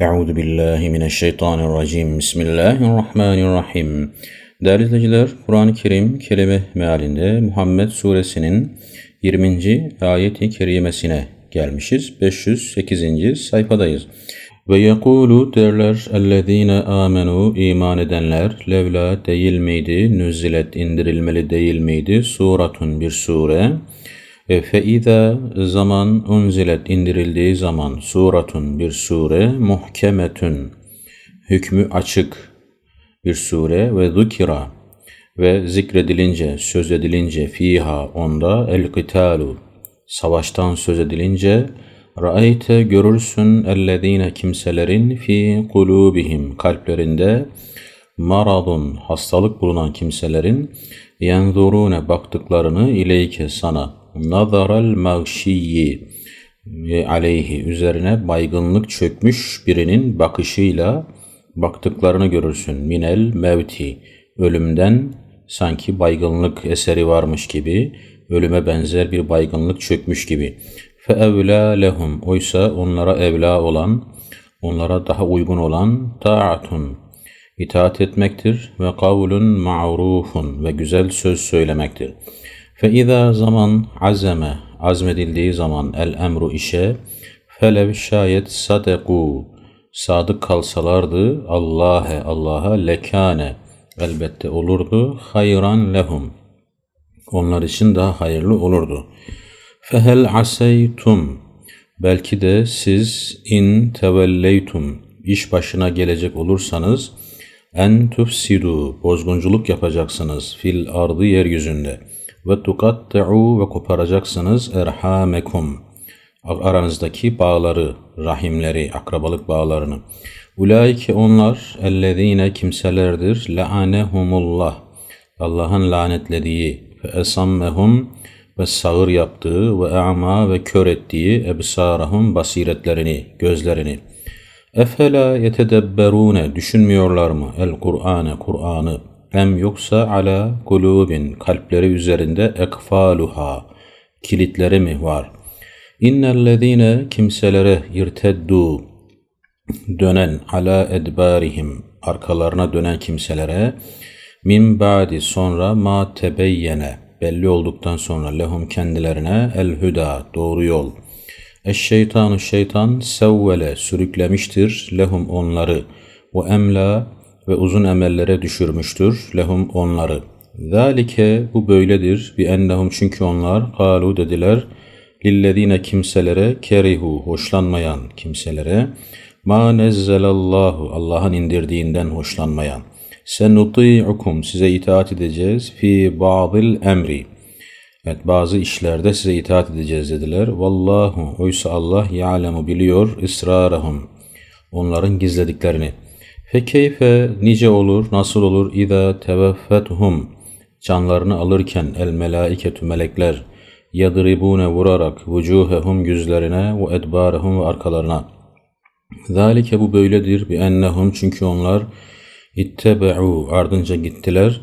Euzu billahi mineşşeytanirracim. Bismillahirrahmanirrahim. Değerli izleyiciler, Kur'an-ı Kerim kelime mealinde Muhammed suresinin 20. ayeti kerimesine gelmişiz. 508. sayfadayız. Ve yekulu derler ellezine amenu iman edenler levla değil miydi nüzilet indirilmeli değil miydi suratun bir sure e, Feiza zaman unzilet indirildiği zaman suratun bir sure muhkemetün hükmü açık bir sure ve zukira. Ve zikredilince söz edilince fiha onda el kitalu savaştan söz edilince Ra'ayte görürsün ellezine kimselerin fi kulubihim kalplerinde maradun hastalık bulunan kimselerin yenzurune baktıklarını ileyke sana nazaral mağşiyyi aleyhi üzerine baygınlık çökmüş birinin bakışıyla baktıklarını görürsün. Minel mevti ölümden sanki baygınlık eseri varmış gibi ölüme benzer bir baygınlık çökmüş gibi. Fe evla lehum oysa onlara evla olan onlara daha uygun olan taatun itaat etmektir ve kavlun ma'rufun ve güzel söz söylemektir. Fe izâ zaman azeme azmedildiği zaman el emru işe felev şayet sadeku sadık kalsalardı Allah'e Allah'a lekane elbette olurdu hayran lehum onlar için daha hayırlı olurdu. Fehel aseytum belki de siz in tevelleytum iş başına gelecek olursanız en tufsidu bozgunculuk yapacaksınız fil ardı yeryüzünde ve tukattu ve koparacaksınız erhamekum. Aranızdaki bağları, rahimleri, akrabalık bağlarını. Ulaike onlar ellezine kimselerdir. Le'anehumullah Allah'ın lanetlediği ve esammehum ve sağır yaptığı ve a'ma ve kör ettiği ebsarahum basiretlerini, gözlerini. Efela yetedebberune düşünmüyorlar mı? El Kur'ane Kur'an'ı em yoksa ala kulubin kalpleri üzerinde ekfaluha kilitleri mi var? İnnellezine kimselere irteddu dönen ala edbarihim arkalarına dönen kimselere min ba'di sonra ma tebeyyene belli olduktan sonra lehum kendilerine el huda doğru yol. Eşşeytanu şeytan sevvele sürüklemiştir lehum onları ve emla ve uzun emellere düşürmüştür lehum onları. Zalike bu böyledir bi ennehum çünkü onlar kalu dediler lillezine kimselere kerihu hoşlanmayan kimselere ma nezzelallahu Allah'ın indirdiğinden hoşlanmayan senuti'ukum size itaat edeceğiz fi ba'dil emri Evet bazı işlerde size itaat edeceğiz dediler. Vallahu oysa Allah ya'lemu biliyor israrahum onların gizlediklerini. Fekeyfe nice olur, nasıl olur? İza teveffethum canlarını alırken el melaiketü melekler yadribune vurarak vucuhehum yüzlerine ve edbarehum ve arkalarına. Zalike bu böyledir bi ennehum çünkü onlar ittebe'u ardınca gittiler.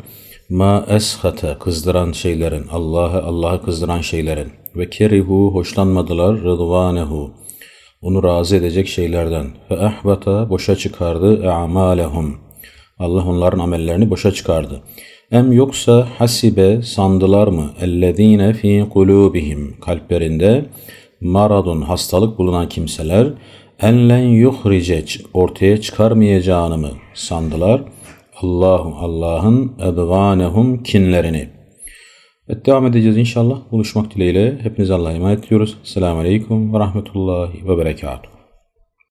Ma eshate kızdıran şeylerin Allah'ı Allah'ı kızdıran şeylerin. Ve kerihu hoşlanmadılar rıdvanehu onu razı edecek şeylerden. Ve ahbata boşa çıkardı e'amalehum. Allah onların amellerini boşa çıkardı. Em yoksa hasibe sandılar mı ellezine fi kulubihim kalplerinde maradun hastalık bulunan kimseler enlen yuhrice ortaya çıkarmayacağını mı sandılar? Allahu Allah'ın edvanehum kinlerini. Evet devam edeceğiz inşallah. Buluşmak dileğiyle. Hepinize Allah'a emanet ediyoruz. Selamun Aleyküm ve Rahmetullahi ve Berekatuhu.